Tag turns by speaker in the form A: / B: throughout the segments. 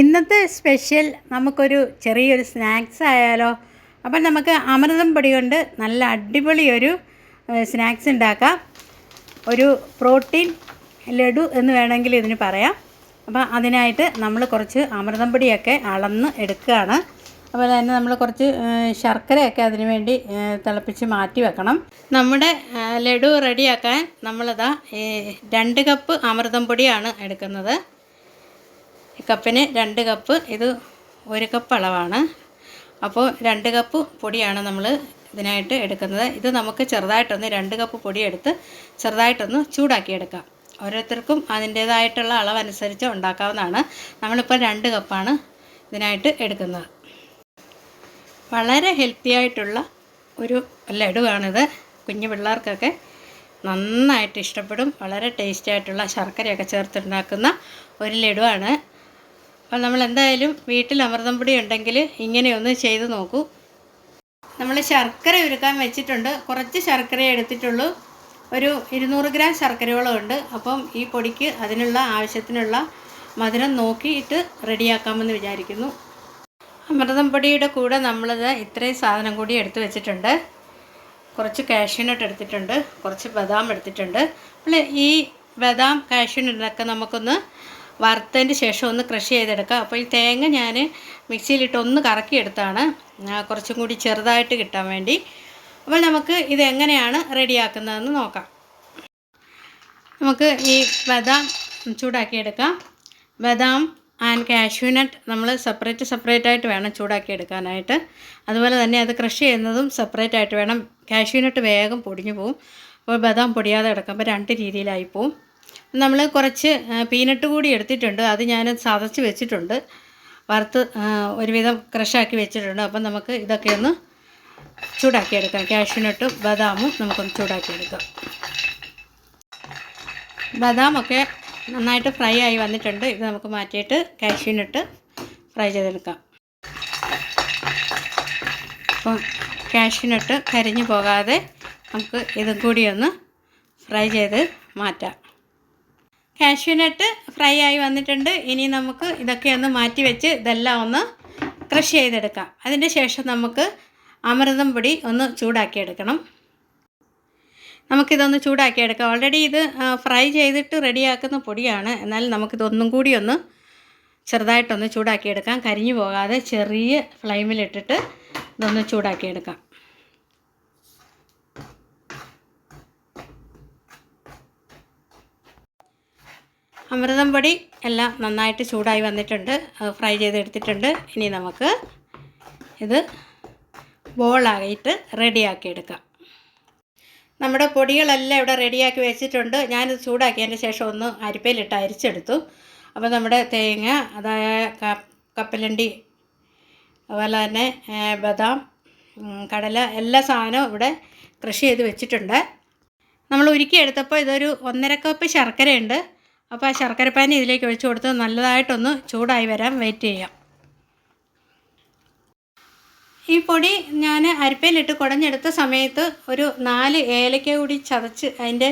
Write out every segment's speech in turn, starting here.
A: ഇന്നത്തെ സ്പെഷ്യൽ നമുക്കൊരു ചെറിയൊരു സ്നാക്സ് ആയാലോ. അപ്പം നമുക്ക് അമൃതം പൊടി കൊണ്ട് നല്ല അടിപൊളി ഒരു സ്നാക്സ് ഉണ്ടാക്കാം. ഒരു പ്രോട്ടീൻ ലഡു എന്ന് വേണമെങ്കിൽ ഇതിന് പറയാം. അപ്പോൾ അതിനായിട്ട് നമ്മൾ കുറച്ച് അമൃതം പൊടിയൊക്കെ അളന്ന് എടുക്കുകയാണ്. അതുപോലെ തന്നെ നമ്മൾ കുറച്ച് ശർക്കരയൊക്കെ അതിന് വേണ്ടി തിളപ്പിച്ച് മാറ്റി വെക്കണം. നമ്മുടെ ലഡു റെഡിയാക്കാൻ നമ്മളിതാ രണ്ട് കപ്പ് അമൃതം പൊടിയാണ് എടുക്കുന്നത്. കപ്പിന് രണ്ട് കപ്പ് ഇത് ഒരു കപ്പ് അളവാണ്. അപ്പോൾ രണ്ട് കപ്പ് പൊടിയാണ് നമ്മൾ ഇതിനായിട്ട് എടുക്കുന്നത്. ഇത് നമുക്ക് ചെറുതായിട്ടൊന്ന് രണ്ട് കപ്പ് പൊടിയെടുത്ത് ചെറുതായിട്ടൊന്ന് ചൂടാക്കിയെടുക്കാം ഓരോരുത്തർക്കും അതിന്റേതായിട്ടുള്ള അളവനുസരിച്ച് ഉണ്ടാക്കാവുന്നതാണ്. നമ്മളിപ്പോൾ രണ്ട് കപ്പാണ് ഇതിനായിട്ട് എടുക്കുന്നത്. വളരെ ഹെൽത്തി ആയിട്ടുള്ള ഒരു ലഡുവാണിത്. കുഞ്ഞു പിള്ളേർക്കൊക്കെ നന്നായിട്ട് ഇഷ്ടപ്പെടും. വളരെ ടേസ്റ്റി ആയിട്ടുള്ള ശർക്കരയൊക്കെ ചേർത്തുണ്ടാക്കുന്ന ഒരു ലഡുവാണ്. അപ്പോൾ നമ്മൾ എന്തായാലും വീട്ടിൽ അമൃതം പൊടി ഉണ്ടെങ്കിൽ ഇങ്ങനെയൊന്ന് ചെയ്ത് നോക്കൂ. നമ്മൾ ശർക്കര ഉരുക്കാൻ വെച്ചിട്ടുണ്ട്. കുറച്ച് ശർക്കര എടുത്തിട്ടുള്ളൂ. ഒരു ഇരുന്നൂറ് ഗ്രാം ശർക്കരയോളം ഉണ്ട്. അപ്പം ഈ പൊടിക്ക് അതിനുള്ള ആവശ്യത്തിനുള്ള മധുരം നോക്കിയിട്ട് റെഡിയാക്കാമെന്ന് വിചാരിക്കുന്നു. അമൃതം പൊടിയുടെ കൂടെ നമ്മളിത് ഇത്രയും സാധനം കൂടി എടുത്ത് വെച്ചിട്ടുണ്ട്. കുറച്ച് കാഷ്യൂനട്ട് എടുത്തിട്ടുണ്ട്. കുറച്ച് ബദാം എടുത്തിട്ടുണ്ട്. അപ്പോൾ ഈ ബദാം കാഷ്യൂനട്ടൊക്കെ നമുക്കൊന്ന് വറുത്തതിന് ശേഷം ഒന്ന് ക്രഷ് ചെയ്തെടുക്കാം. അപ്പോൾ ഈ തേങ്ങ ഞാൻ മിക്സിയിലിട്ട് ഒന്ന് കറക്കിയെടുത്താണ് കുറച്ചും കൂടി ചെറുതായിട്ട് കിട്ടാൻ വേണ്ടി. അപ്പോൾ നമുക്ക് ഇത് എങ്ങനെയാണ് റെഡിയാക്കുന്നതെന്ന് നോക്കാം. നമുക്ക് ഈ ബദാം ചൂടാക്കിയെടുക്കാം. ബദാം ആൻഡ് കാഷ്യൂനട്ട് നമ്മൾ സെപ്പറേറ്റ് സെപ്പറേറ്റ് ആയിട്ട് വേണം ചൂടാക്കി എടുക്കാനായിട്ട് അതുപോലെ തന്നെ അത് ക്രഷ് ചെയ്യുന്നതും സെപ്പറേറ്റ് ആയിട്ട് വേണം. കാഷ്യൂനട്ട് വേഗം പൊടിഞ്ഞു പോവും. അപ്പോൾ ബദാം പൊടിയാതെ കിടക്കുമ്പോൾ രണ്ട് രീതിയിലായി പോവും. നമ്മൾ കുറച്ച് പീനട്ട് കൂടി എടുത്തിട്ടുണ്ട്. അത് ഞാൻ ചതച്ച് വെച്ചിട്ടുണ്ട്. വറുത്ത് ഒരുവിധം ക്രഷാക്കി വെച്ചിട്ടുണ്ട്. അപ്പം നമുക്ക് ഇതൊക്കെ ഒന്ന് ചൂടാക്കിയെടുക്കാം. കാഷ്യൂനട്ടും ബദാമും നമുക്കൊന്ന് ചൂടാക്കിയെടുക്കാം. ബദാമൊക്കെ നന്നായിട്ട് ഫ്രൈ ആയി വന്നിട്ടുണ്ട്. ഇത് നമുക്ക് മാറ്റിയിട്ട് കാഷ്യൂനട്ട് ഫ്രൈ ചെയ്തെടുക്കാം. അപ്പം കാഷ്യൂനട്ട് കരിഞ്ഞു പോകാതെ നമുക്ക് ഇതും കൂടി ഒന്ന് ഫ്രൈ ചെയ്ത് മാറ്റാം. കാഷ്യൂനട്ട് ഫ്രൈ ആയി വന്നിട്ടുണ്ട്. ഇനി നമുക്ക് ഇതൊക്കെ ഒന്ന് മാറ്റി വെച്ച് ഇതെല്ലാം ഒന്ന് ക്രഷ് ചെയ്തെടുക്കാം. അതിന്റെ ശേഷം നമുക്ക് അമൃതം പൊടി ഒന്ന് ചൂടാക്കിയെടുക്കണം. നമുക്കിതൊന്ന് ചൂടാക്കിയെടുക്കാം. ഓൾറെഡി ഇത് ഫ്രൈ ചെയ്തിട്ട് റെഡിയാക്കുന്ന പൊടിയാണ്. എന്നാൽ നമുക്കിതൊന്നും കൂടി ഒന്ന് ചെറുതായിട്ടൊന്ന് ചൂടാക്കിയെടുക്കാം. കരിഞ്ഞു പോകാതെ ചെറിയ ഫ്ലെയിമിലിട്ടിട്ട് ഇതൊന്ന് ചൂടാക്കിയെടുക്കാം. അമൃതം പൊടി എല്ലാം നന്നായിട്ട് ചൂടായി വന്നിട്ടുണ്ട്. ഫ്രൈ ചെയ്തെടുത്തിട്ടുണ്ട്. ഇനി നമുക്ക് ഇത് ബോളായിട്ട് റെഡിയാക്കി എടുക്കാം നമ്മുടെ പൊടികളെല്ലാം ഇവിടെ റെഡിയാക്കി വെച്ചിട്ടുണ്ട്. ഞാനിത് ചൂടാക്കിയതിന്റെ ശേഷം ഒന്ന് അരിപ്പയിലിട്ട് അരിച്ചെടുത്തു. അപ്പോൾ നമ്മുടെ തേങ്ങ അതായത് കപ്പലണ്ടി അതുപോലെ തന്നെ ബദാം കടല എല്ലാ സാധനവും ഇവിടെ കൃഷി ചെയ്ത് വെച്ചിട്ടുണ്ട്. നമ്മൾ ഉരുക്കിയെടുത്തപ്പോൾ ഇതൊരു ഒന്നര കപ്പ് ശർക്കരയുണ്ട്. അപ്പോൾ ആ ശർക്കരപ്പാനി ഇതിലേക്ക് ഒഴിച്ചു കൊടുത്ത് നല്ലതായിട്ടൊന്ന് ചൂടായി വരാൻ വെയിറ്റ് ചെയ്യാം. ഈ പൊടി ഞാൻ അരിപ്പയിലിട്ട് കുടഞ്ഞെടുത്ത സമയത്ത് ഒരു നാല് ഏലക്ക കൂടി ചതച്ച് അതിന്റെ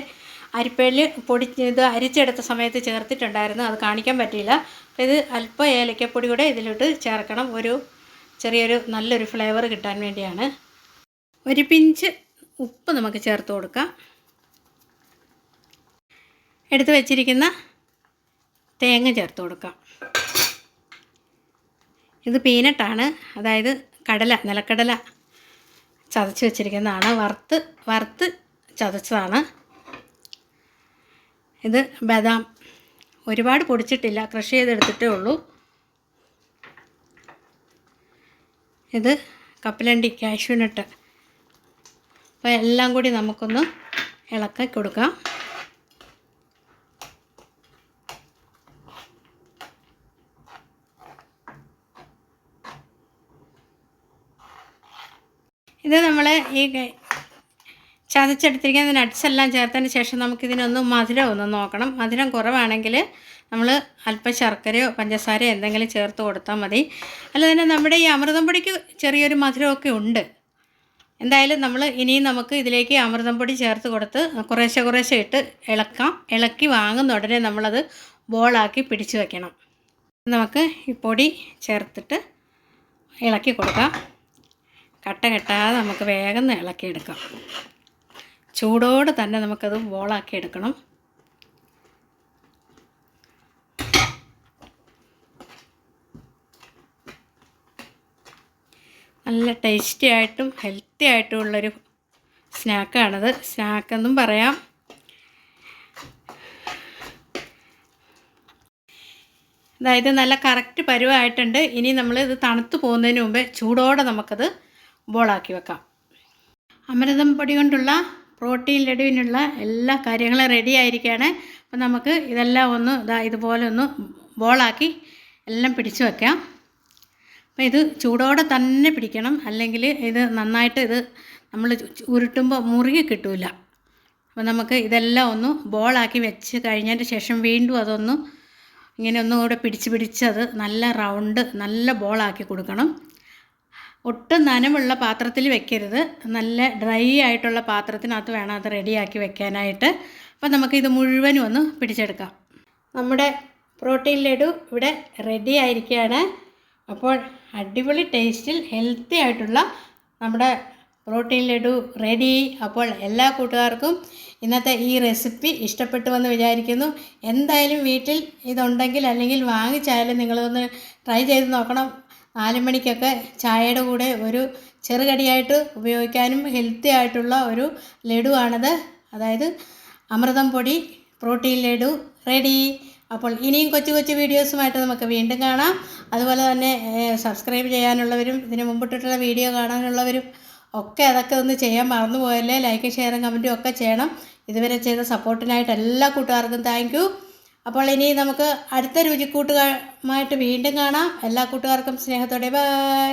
A: അരിപ്പയിൽ പൊടി ഇത് അരിച്ചെടുത്ത സമയത്ത് ചേർത്തിട്ടുണ്ടായിരുന്നു. അത് കാണിക്കാൻ പറ്റിയില്ല. അപ്പോൾ ഇത് അല്പം ഏലക്കപ്പൊടി കൂടെ ഇതിലോട്ട് ചേർക്കണം. ഒരു ചെറിയൊരു നല്ലൊരു ഫ്ലേവർ കിട്ടാൻ വേണ്ടിയാണ്. ഒരു പിഞ്ച് ഉപ്പ് നമുക്ക് ചേർത്ത് കൊടുക്കാം. എടുത്ത് വെച്ചിരിക്കുന്ന തേങ്ങ ചേർത്ത് കൊടുക്കാം. ഇത് പീനട്ടാണ്. അതായത് കടല നിലക്കടല ചതച്ച് വെച്ചിരിക്കുന്നതാണ്. വറുത്ത് വറുത്ത് ചതച്ചതാണ്. ഇത് ബദാം. ഒരുപാട് പൊടിച്ചിട്ടില്ല. കൃഷി ചെയ്തെടുത്തിട്ടേ ഉള്ളൂ. ഇത് കപ്പലണ്ടി കാഷ്യൂനട്ട്. അപ്പോൾ എല്ലാം കൂടി നമുക്കൊന്ന് ഇളക്കി കൊടുക്കാം. ഇത് നമ്മൾ ഈ ചതച്ചെടുത്തിരിക്കുന്ന നട്ട്സ് എല്ലാം ചേർത്തതിന് ശേഷം നമുക്കിതിനൊന്ന് മധുരം ഒന്ന് നോക്കണം. മധുരം കുറവാണെങ്കിൽ നമ്മൾ അല്പം ശർക്കരയോ പഞ്ചസാരയോ എന്തെങ്കിലും ചേർത്ത് കൊടുത്താൽ മതി. അല്ല തന്നെ നമ്മുടെ ഈ അമൃതം പൊടിക്ക് ചെറിയൊരു മധുരമൊക്കെ ഉണ്ട്. എന്തായാലും നമ്മൾ ഇനിയും നമുക്ക് ഇതിലേക്ക് അമൃതം പൊടി ചേർത്ത് കൊടുത്ത് കുറേശ്ശെ കുറേശ്ശെ ഇട്ട് ഇളക്കാം. ഇളക്കി വാങ്ങുന്ന ഉടനെ നമ്മളത് ബോളാക്കി പിടിച്ചു വയ്ക്കണം നമുക്ക് ഈ പൊടി ചേർത്തിട്ട് ഇളക്കി കൊടുക്കാം. കട്ട കെട്ടാതെ നമുക്ക് വേഗം ഇളക്കിയെടുക്കാം ചൂടോടെ തന്നെ നമുക്കത് ബോളാക്കി എടുക്കണം. നല്ല ടേസ്റ്റി ആയിട്ടും ഹെൽത്തി ആയിട്ടും ഉള്ളൊരു സ്നാക്കാണത്. സ്നാക്കെന്നും പറയാം. അതായത് നല്ല കറക്റ്റ് പരുവായിട്ടുണ്ട്. ഇനി നമ്മൾ ഇത് തണുത്തു പോകുന്നതിന് മുമ്പേ ചൂടോടെ നമുക്കത് ബോളാക്കി വെക്കാം. അമൃതം പൊടി കൊണ്ടുള്ള പ്രോട്ടീൻ ലഡുവിനുള്ള എല്ലാ കാര്യങ്ങളും റെഡി ആയിരിക്കുകയാണ് അപ്പോൾ നമുക്ക് ഇതെല്ലാം ഒന്ന് ഇതാ ഇതുപോലെ ഒന്ന് ബോളാക്കി എല്ലാം പിടിച്ചു വെക്കാം. അപ്പോൾ ഇത് ചൂടോടെ തന്നെ പിടിക്കണം. അല്ലെങ്കിൽ ഇത് നന്നായിട്ട് ഇത് നമ്മൾ ഉരുട്ടുമ്പോൾ മുറുകി കിട്ടില്ല അപ്പോൾ നമുക്ക് ഇതെല്ലാം ഒന്ന് ബോളാക്കി വെച്ച് കഴിഞ്ഞതിന് ശേഷം വീണ്ടും അതൊന്ന് ഇങ്ങനെ ഒന്നുകൂടെ പിടിച്ച് പിടിച്ച് അത് നല്ല റൗണ്ട് നല്ല ബോളാക്കി കൊടുക്കണം. ഒട്ടും നനവുള്ള പാത്രത്തിൽ വെക്കരുത്. നല്ല ഡ്രൈ ആയിട്ടുള്ള പാത്രത്തിനകത്ത് വേണം അത് റെഡിയാക്കി വെക്കാനായിട്ട്. അപ്പോൾ നമുക്ക് ഇത് മുഴുവനും ഒന്ന് പിടിച്ചെടുക്കാം. നമ്മുടെ പ്രോട്ടീൻ ലഡു ഇവിടെ റെഡി ആയിരിക്കുകയാണ്. അപ്പോൾ അടിപൊളി ടേസ്റ്റിൽ ഹെൽത്തി ആയിട്ടുള്ള നമ്മുടെ പ്രോട്ടീൻ ലഡു റെഡി അപ്പോൾ എല്ലാ കൂട്ടുകാർക്കും ഇന്നത്തെ ഈ റെസിപ്പി ഇഷ്ടപ്പെട്ടു ഇഷ്ടപ്പെട്ടുവെന്ന് വിചാരിക്കുന്നു. എന്തായാലും വീട്ടിൽ ഇതുണ്ടെങ്കിൽ അല്ലെങ്കിൽ വാങ്ങിച്ചായാലും നിങ്ങളൊന്ന് ട്രൈ ചെയ്ത് നോക്കണം. നാല് മണിക്കൊക്കെ ചായയുടെ കൂടെ ഒരു ചെറുകടിയായിട്ട് ഉപയോഗിക്കാനും ഹെൽത്തി ആയിട്ടുള്ള ഒരു ലഡുവാണത്. അതായത് അമൃതം പൊടി പ്രോട്ടീൻ ലഡു റെഡി. അപ്പോൾ ഇനിയും കൊച്ചു കൊച്ചു വീഡിയോസുമായിട്ട് നമുക്ക് വീണ്ടും കാണാം. അതുപോലെ തന്നെ സബ്സ്ക്രൈബ് ചെയ്യാനുള്ളവരും ഇതിന് മുമ്പിട്ടിട്ടുള്ള വീഡിയോ കാണാനുള്ളവരും ഒക്കെ അതൊക്കെ ഒന്ന് ചെയ്യാൻ മറന്നു പോയല്ലേ ലൈക്ക് ഷെയറും കമന്റും ഒക്കെ ചെയ്യണം. ഇതുവരെ ചെയ്ത സപ്പോർട്ടിനായിട്ട് എല്ലാ കൂട്ടുകാർക്കും താങ്ക് അപ്പോൾ ഇനി നമുക്ക് അടുത്ത രുചിക്കൂട്ടുകാരുമായിട്ട് വീണ്ടും കാണാം. എല്ലാ കൂട്ടുകാർക്കും സ്നേഹത്തോടെ. ബൈ